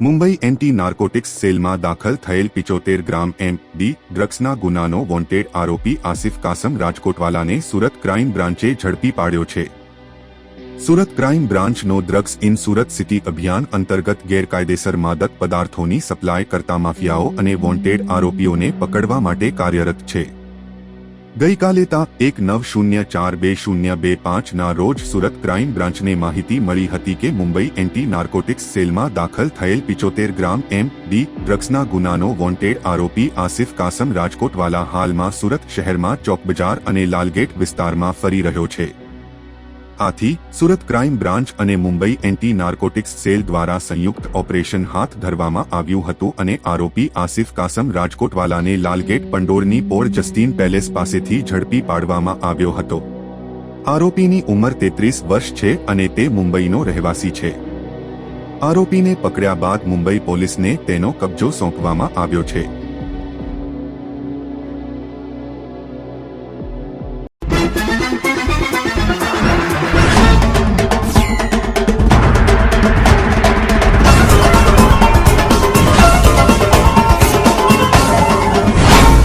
Mumbai anti narcotics સેલમાં દાખલ થયેલ પિચોતેર ગ્રામ એમ ડી ડ્રગ્સના ગુનાનો વોન્ટેડ આરોપી આસિફ કાસમ રાજકોટવાલાને સુરત ક્રાઇમ બ્રાન્ચે ઝડપી પાડ્યો છે. સુરત ક્રાઇમ બ્રાન્ચનો ડ્રગ્સ ઇન સુરત સિટી અભિયાન અંતર્ગત ગેરકાયદેસર માદક પદાર્થોની સપ્લાય કરતા માફિયાઓ અને વોન્ટેડ આરોપીઓને પકડવા માટે કાર્યરત છે. ગઈકાલે તા એક નવ શૂન્ય ચાર બે શૂન્ય બે પાંચના રોજ સુરત ક્રાઇમ બ્રાન્ચને માહિતી મળી હતી કે મુંબઈ એન્ટી નાર્કોટિક્સ સેલમાં દાખલ થયેલ પિચોતેર ગ્રામ એમ ડી ડ્રગ્સના ગુનાનો વોન્ટેડ આરોપી આસિફ કાસમ રાજકોટવાલા હાલમાં સુરત શહેરમાં ચોક બજાર અને લાલગેટ વિસ્તારમાં ફરી રહ્યો છે. આથી, સુરત ક્રાઇમ બ્રાન્ચ અને મુંબઈ એન્ટી નાર્કોટિક્સ સેલ દ્વારા સંયુક્ત ઓપરેશન હાથ ધરવામાં આવ્યું હતું અને આરોપી આસિફ કાસમ રાજકોટવાલાને લાલગેટ પંડોરની પોર જસ્ટીન પેલેસ પાસેથી ઝડપી પાડવામાં આવ્યો હતો. આરોપીની ઉંમર તેત્રીસ વર્ષ છે અને તે મુંબઈનો રહેવાસી છે. આરોપીને પકડ્યા બાદ મુંબઈ પોલીસને તેનો કબજો સોંપવામાં આવ્યો છે.